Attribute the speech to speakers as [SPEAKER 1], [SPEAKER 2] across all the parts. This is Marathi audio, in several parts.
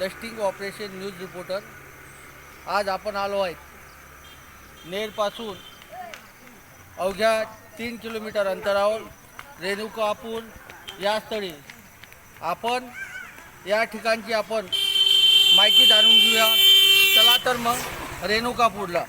[SPEAKER 1] Dusting operation news reporter. आज आपण आलो आहेत नेरपासून अवघ्या तीन किलोमीटर अंतरावर रेणुकापूर या स्थळी. आपण या ठिकाणची आपण माहिती जाणून घेऊया. चला तर मग रेणुकापूरला.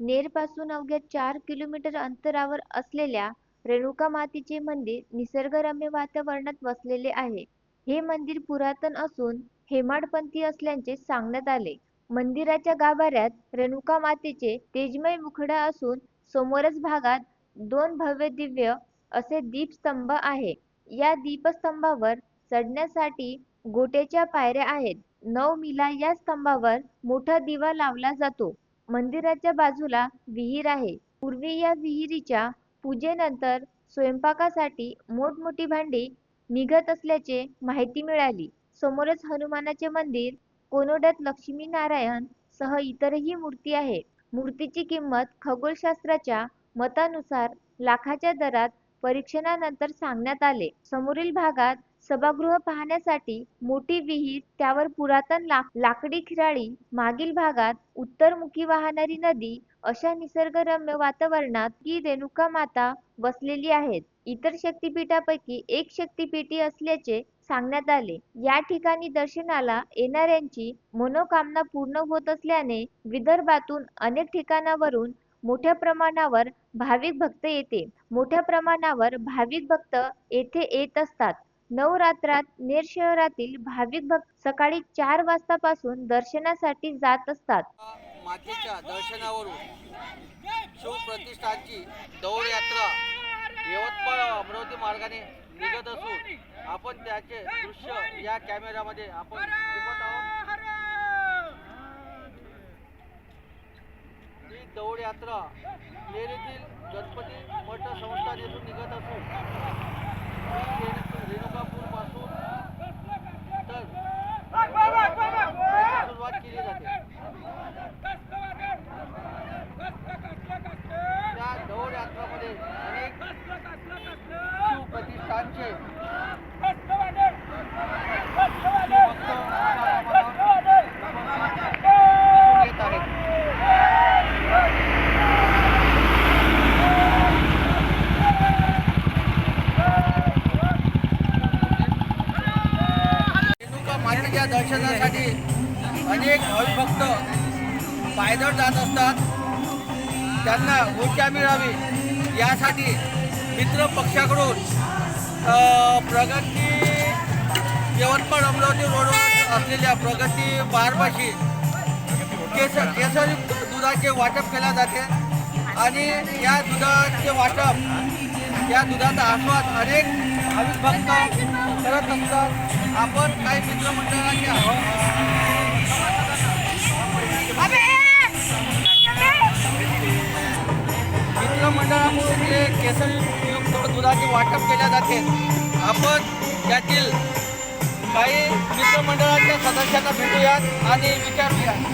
[SPEAKER 2] नेरपासून अवघ्या चार किलोमीटर अंतरावर असलेल्या रेणुका मातेचे मंदिर निसर्गरम्य वातावरणात वसलेले आहे. हे मंदिर पुरातन असून हेमाडपंथी असल्याचे सांगण्यात आले. मंदिराच्या गाभाऱ्यात रेणुका मातेचे तेजमय मुखडा असून समोरच भागात दोन भव्य दिव्य असे दीपस्तंभ आहे. या दीपस्तंभावर चढण्यासाठी गोट्याच्या पायऱ्या आहेत. नवमीला मिला या स्तंभावर मोठा दिवा लावला जातो. मंदिराच्या बाजूला विहीर आहे. पूर्वी या विहिरीच्या पूजेनंतर स्वयंपाकासाठी मोठमोठी भांडी निघत असल्याचे माहिती मिळाली. समोरच हनुमानाचे मंदिर कोनोड्यात लक्ष्मीनारायण सह इतरही मूर्ती आहे. मूर्तीची किंमत खगोलशास्त्राच्या मतानुसार लाखाच्या दरात परीक्षणानंतर सांगण्यात आले. समोरील भागात सभागृह पाहण्यासाठी मोठी विहीर त्यावर पुरातन लाक लाकडी खिराळी मागील भागात उत्तरमुखी वाहणारी नदी अशा निसर्गरम्य वातावरणात की रेणुका माता बसलेली आहेत. इतर शक्तिपीठापैकी एक शक्तिपीठी असल्याचे सांगण्यात आले. या ठिकाणी दर्शनाला येणाऱ्यांची मनोकामना पूर्ण होत असल्याने विदर्भातून अनेक ठिकाणावरून मोठ्या प्रमाणावर भाविक भक्त येते. मोठ्या प्रमाणावर भाविक भक्त येथे येत असतात. नवरात्रात नेर शहरातील भाविक भक्त सकाळी चार वाजतापासून दर्शनासाठी जात असतात.
[SPEAKER 1] मातेच्या दर्शनावरून शिवप्रतिष्ठानची दौड यात्रा यवतमाळ अमरावती मार्गाने निघत असून आपण त्याचे दृश्य या कॅमेऱ्यामध्ये आपण टिपत आहोत. ही दौड यात्रा नेरीतील गणपती मठ संस्थान येथून निघत असून ही रेणु- रेणुकापूरपासून तर सुरुवात केली जाते त्या दौड यात्रामध्ये अनेक शिवप्रतिष्ठानचे भक्त मोठ्या प्रमाणावर दिसून येत आहेत रेणुका मातेच्या दर्शनासाठी अनेक भाविक भक्त पायदळ जात असतात. त्यांना ऊर्जा मिळावी यासाठी मित्र पक्षाकडून प्रगती यवतमाळ अमरावती रोडवर असलेल्या प्रगती बारपाशी केसर केसरी दुधाचे वाटप केले जाते. आणि या दुधाचे वाटप या दुधाचा आस्वाद अनेक भाविक भक्त करत असतात. आपण काही मित्रमंडळाचे आहो- मित्रमंडळाकडून ते केसरयुक्त दुधाचे वाटप केले जाते. आपण यातील काही मित्रमंडळाच्या सदस्यांना भेटूयात आणि विचारूयात.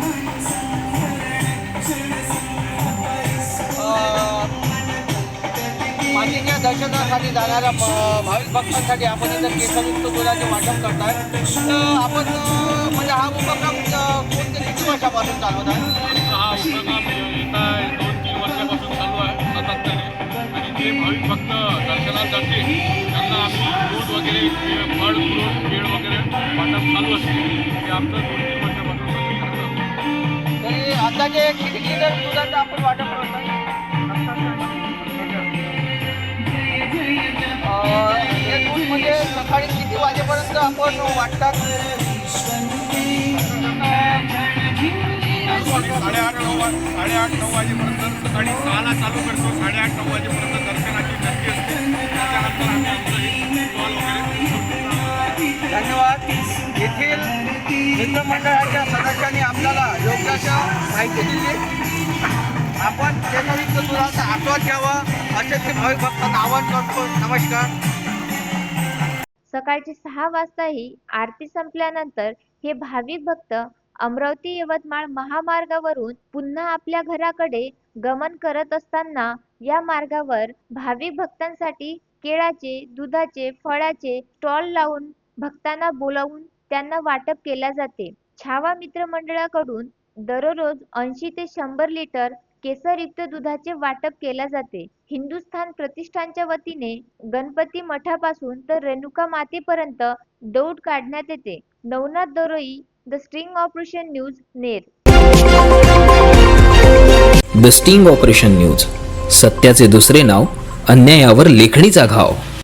[SPEAKER 1] मातीच्या दर्शनासाठी जाणाऱ्या भाविक भक्तांसाठी आपण इथं केसरयुक्त दुधाचे वाटप करताय. तर आपण म्हणजे हा उपक्रम कोणत्या किती वर्षापासून चालवत आहे?
[SPEAKER 3] हा उपक्रम दोन तीन वर्षापासून चालू आहे सातत्याने आणि जे भाविक भक्त दर्शनाला जाते. त्यांना आम्ही दूध वगैरे फळ फ्रूट केळ वगैरे वाटप चालू असते. ते आमचं दोन तीन वर्षापासून.
[SPEAKER 1] तरी अंदाजे किती लिटर दुधाचं आपण वाटप सकाळी किती वाजेपर्यंत आपण वाटतात?
[SPEAKER 3] साडेआठ नऊ साडेआठ नऊ वाजेपर्यंत सकाळी सहाला चालू करतो. साडेआठ नऊ वाजेपर्यंत दर्शनाची गर्दी असते. त्याच्यानंतर आम्ही आमचं
[SPEAKER 1] धन्यवाद. येथील मित्रमंडळाच्या सदस्यांनी आपल्याला योग्य माहिती दिली. आपण केंद्रित दुधाचा आस्वाद घ्यावा असे ते भाविक भक्तांना आवाहन करतो. नमस्कार.
[SPEAKER 2] सकाळचे सहा वाजताही आरती संपल्यानंतर हे भाविक भक्त अमरावती यवतमाळ महामार्गावरून पुन्हा आपल्या घराकडे गमन करत असताना या मार्गावर भाविक भक्तांसाठी केळाचे दुधाचे फळाचे स्टॉल लावून भक्तांना बोलावून त्यांना वाटप केल्या जाते. छावा मित्र मंडळाकडून दररोज ऐंशी ते शंभर लिटर केसरयुक्त दुधाचे वाटप केल्या जाते. हिंदुस्थान प्रतिष्ठानच्या वतीने गणपती मठापासून तर रेणुका मातेपर्यंत दौड काढण्यात येते. Navnath Daroi the string operation news Ner.
[SPEAKER 4] The sting operation news सत्याचे दुसरे नाव अन्यायावर लेखणीचा घाव.